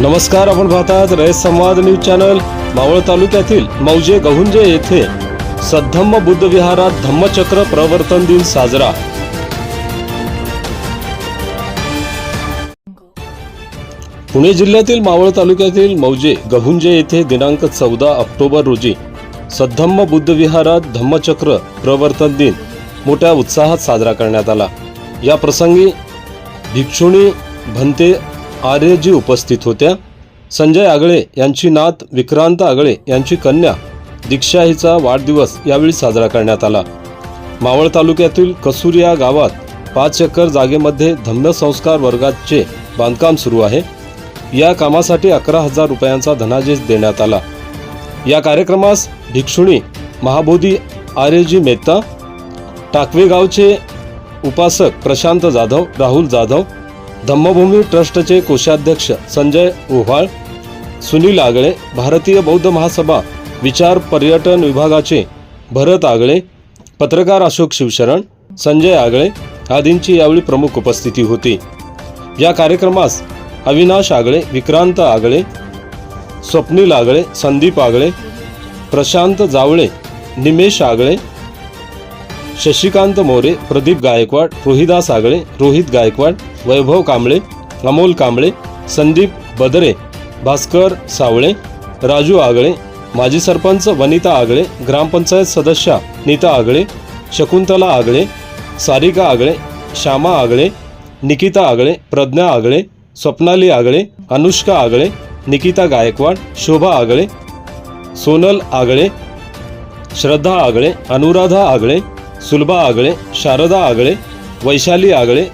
नमस्कार आपण पाहतात रयत संवाद न्यूज चॅनल मावळ तालुक्यातील मौजे गहुंजे येथे सद्धम्म बुद्ध विहारात धम्मचक्र प्रवर्तन दिन साजरा. पुणे जिल्ह्यातील मावळ तालुक्यातील मौजे गहुंजे येथे दिनांक चौदा ऑक्टोबर रोजी सद्धम्म बुद्ध विहारात धम्मचक्र प्रवर्तन दिन मोठ्या उत्साहात साजरा करण्यात आला. या प्रसंगी भिक्षुणी भंते आर्यजी उपस्थित होत्या. संजय आगळे यांची नात विक्रांत आगळे यांची कन्या दीक्षा हिचा वाढदिवस यावेळी साजरा करण्यात आला. मावळ तालुक्यातील कसूर या गावात पाच एकर जागेमध्ये धम्मसंस्कार वर्गाचे बांधकाम सुरू आहे. या कामासाठी अकरा हजार रुपयांचा धनादेश देण्यात आला. या कार्यक्रमास भिक्षुणी महाबोधी आर्यजी मेहता टाकवे गावचे उपासक प्रशांत जाधव राहुल जाधव धम्मभूमी ट्रस्टचे कोषाध्यक्ष संजय ओव्हाळ सुनील आगळे भारतीय बौद्ध महासभा विचार पर्यटन विभागाचे भरत आगळे पत्रकार अशोक शिवशरण संजय आगळे आदींची यावेळी प्रमुख उपस्थिती होती. या कार्यक्रमास अविनाश आगळे विक्रांत आगळे स्वप्नील आगळे संदीप आगळे प्रशांत जावळे निमेश आगळे शशिकांत मोरे प्रदीप गायकवाड रोहिदास आगळे रोहित गायकवाड वैभव कांबळे अमोल कांबळे संदीप बदरे भास्कर सावळे राजू आगळे माजी सरपंच वनिता आगळे ग्रामपंचायत सदस्या नीता आगळे शकुंतला आगळे सारिका आगळे श्यामा आगळे निकिता आगळे प्रज्ञा आगळे स्वप्नाली आगळे अनुष्का आगळे निकिता गायकवाड शोभा आगळे सोनल आगळे श्रद्धा आगळे अनुराधा आगळे सुलभा आगळे शारदा आगळे वैशाली आगळे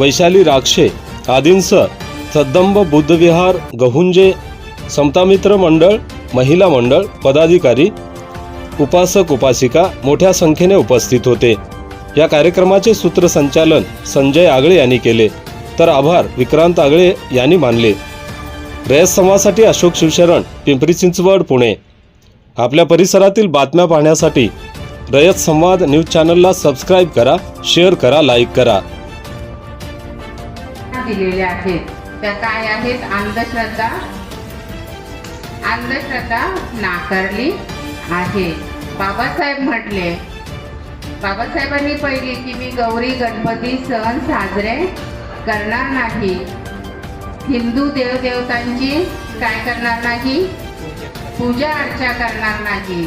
वैशाली राक्षे आदींसह सद्दंब बुद्धविहार गहुंजे समतामित्र मंडळ महिला मंडळ पदाधिकारी उपासक उपासिका मोठ्या संख्येने उपस्थित होते. या कार्यक्रमाचे सूत्रसंचालन संजय आगळे यांनी केले. तर आभार विक्रांत आगळे यांनी मानले. रयत समाजासाठी अशोक शिवशरण पिंपरी चिंचवड पुणे. आपल्या परिसरातील बातम्या पाहण्यासाठी रयत संवाद न्यूज चॅनलला सबस्क्राईब करा शेअर करा लाईक करा. दिलेल्या आहेत. त्या काय आहेत? अंधश्रद्धा. अंधश्रद्धा नाकारली आहे. बाबासाहेब म्हटले बाबासाहेबांनी पहिले की मी गौरी गणपती सण साजरे करणार नाही. हिंदू देवदेवतांची काय करणार नाही? पूजा अर्चा करणार नाही.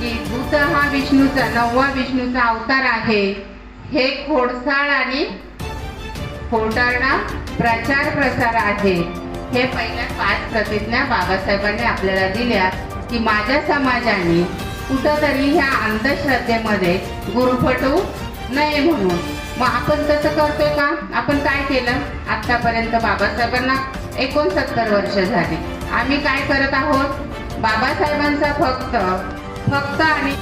की बुद्ध हा विष्णूचा नववा विष्णूचा अवतार आहे. हे खोडसाळ आणि खोटारणा प्रचार प्रसार आहे. हे पहिल्या पाच प्रतिज्ञा बाबासाहेबांनी आपल्याला दिल्या की माझ्या समाजाने कुठंतरी ह्या अंधश्रद्धेमध्ये गुरुफटू नये म्हणून. मग आपण तसं करतोय का? आपण काय केलं? आत्तापर्यंत बाबासाहेबांना एकोणसत्तर वर्ष झाली. आम्ही काय करत आहोत? बाबासाहेबांचा फक्त फक्त आणि